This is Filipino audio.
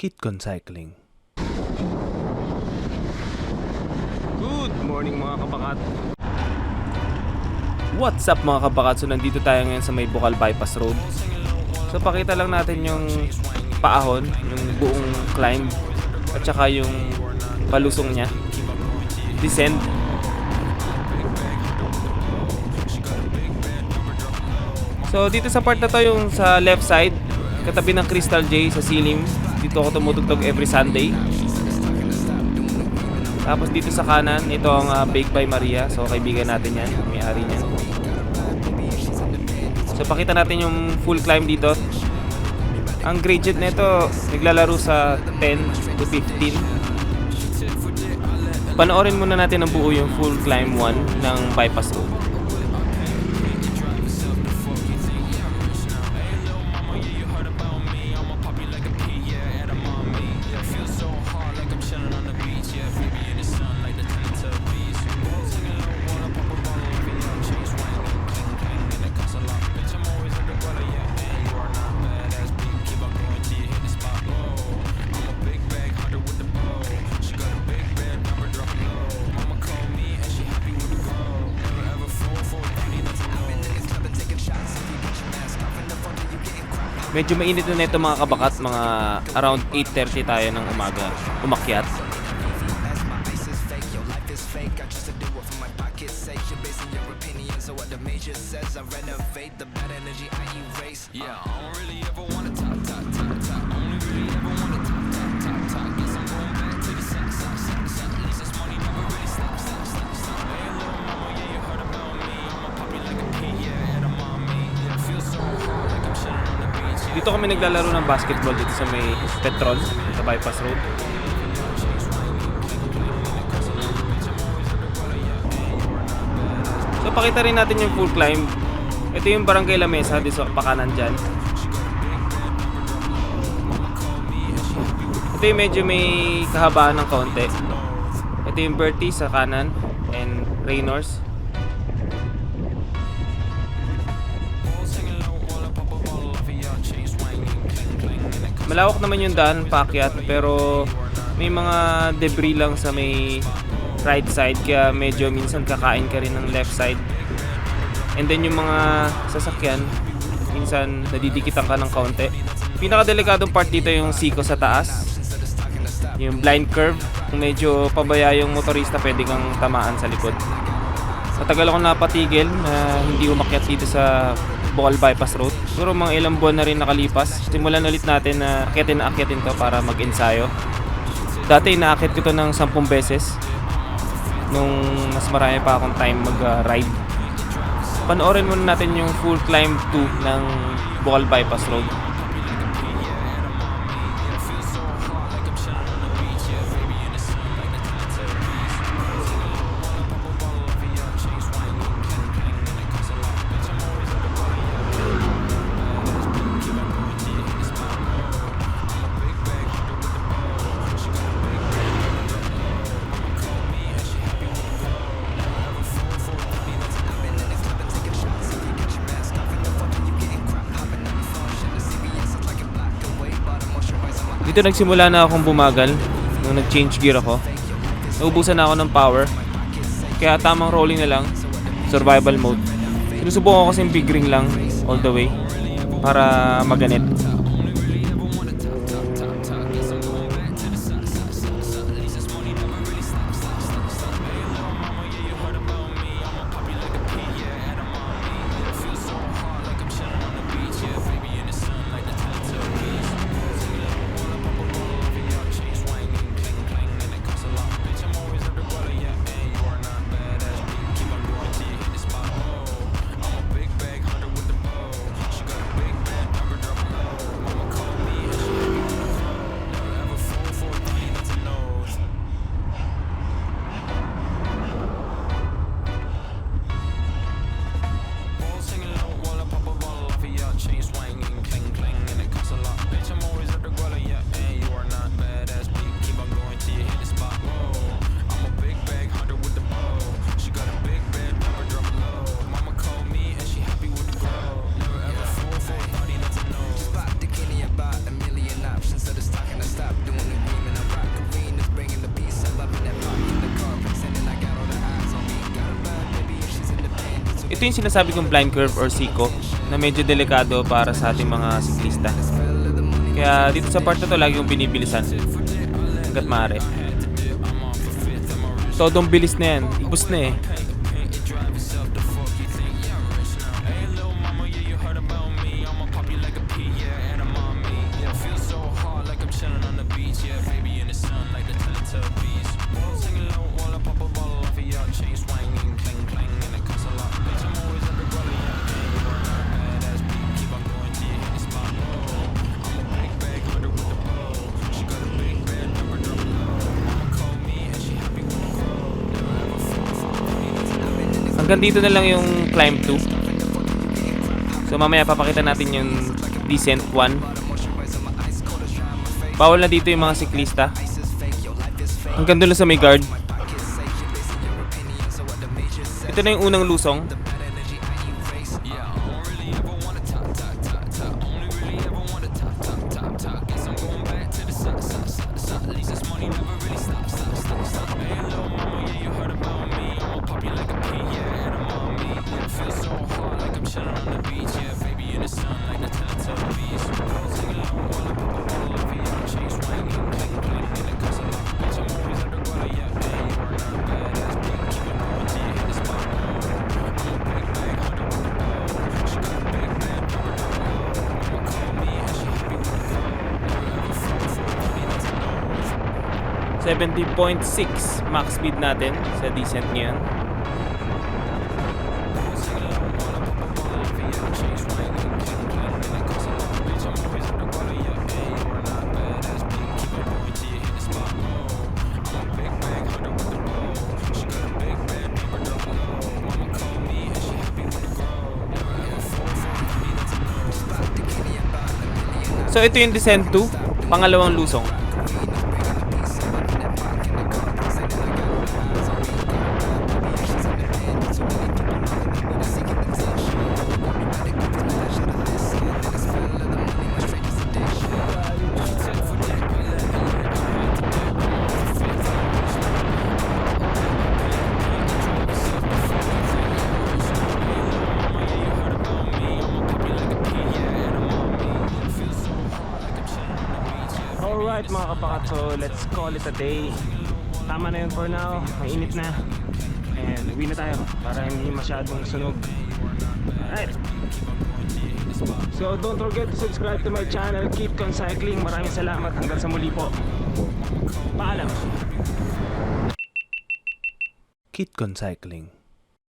KitCon Cycling. Good morning mga kabakat. What's up mga kabakat? So nandito tayo ngayon sa may Bukal Bypass Road. So pakita lang natin yung paahon, yung buong climb at saka yung palusong niya. Descend. So dito sa part na to yung sa left side, katabi ng Crystal J sa Silim. Dito ako tumutugtog every Sunday. Tapos dito sa kanan, ito ang uh, Bake by Maria. So kaibigan natin yan, may-ari niyan. So pakita natin yung full climb dito. Ang gradient nito naglalaro sa 10 to 15. Panoorin muna natin ang buo yung full climb 1 ng bypass road. Medyo mainit na nito mga kabakat, mga around 8.30 tayo ng umaga. Umakyat. Dito kami naglalaro ng basketball dito sa may Petrol, sa bypass road. So pakita rin natin yung full climb. Ito yung barangay La Mesa, dito sa pakanan dyan. Ito yung medyo may kahabaan ng kaunti. Ito yung Bertie sa kanan and Raynors. Malawak naman yung daan paakyat pero may mga debris lang sa may right side kaya medyo minsan kakain ka rin ng left side. And then yung mga sasakyan, minsan nadidikitan ka ng kaunti. Pinakadelikadong part dito yung siko sa taas. Yung blind curve, kung medyo pabaya yung motorista pwede kang tamaan sa likod. Matagal ako napatigil na hindi umakyat dito sa Bocal Bypass Road. Siguro mga ilang buwan na rin nakalipas. Simulan ulit natin na akyatin na akyatin to para mag-ensayo. Dati inaakit ko to ng 10 beses nung mas marami pa akong time mag-ride. Panoorin muna natin yung full climb 2 ng Bocal Bypass Road. Dito nagsimula na akong bumagal nung nag-change gear ako. Naubusan na ako ng power. Kaya tamang rolling na lang. Survival mode. Sinusubukan ko kasi big ring lang all the way para maganit. Ito yung sinasabi kong blind curve or siko na medyo delikado para sa ating mga siklista. Kaya dito sa part na to, lagi kong binibilisan. Hanggat maaari. Todong bilis na yan. Ibus na eh. Hanggang dito na lang yung climb 2. So mamaya papakita natin yung descent 1. Bawal na dito yung mga siklista. Hanggang doon sa may guard. Ito na yung unang lusong. .6 max speed natin sa descent ngayon. So ito yung descent 2, pangalawang lusong. Alright mga kapakat, so let's call it a day. Tama na yun for now, mainit na. And uwi na tayo para hindi masyadong sunog. Alright. So don't forget to subscribe to my channel, Keep on Cycling. Maraming salamat hanggang sa muli po. Paalam. Keep on Cycling.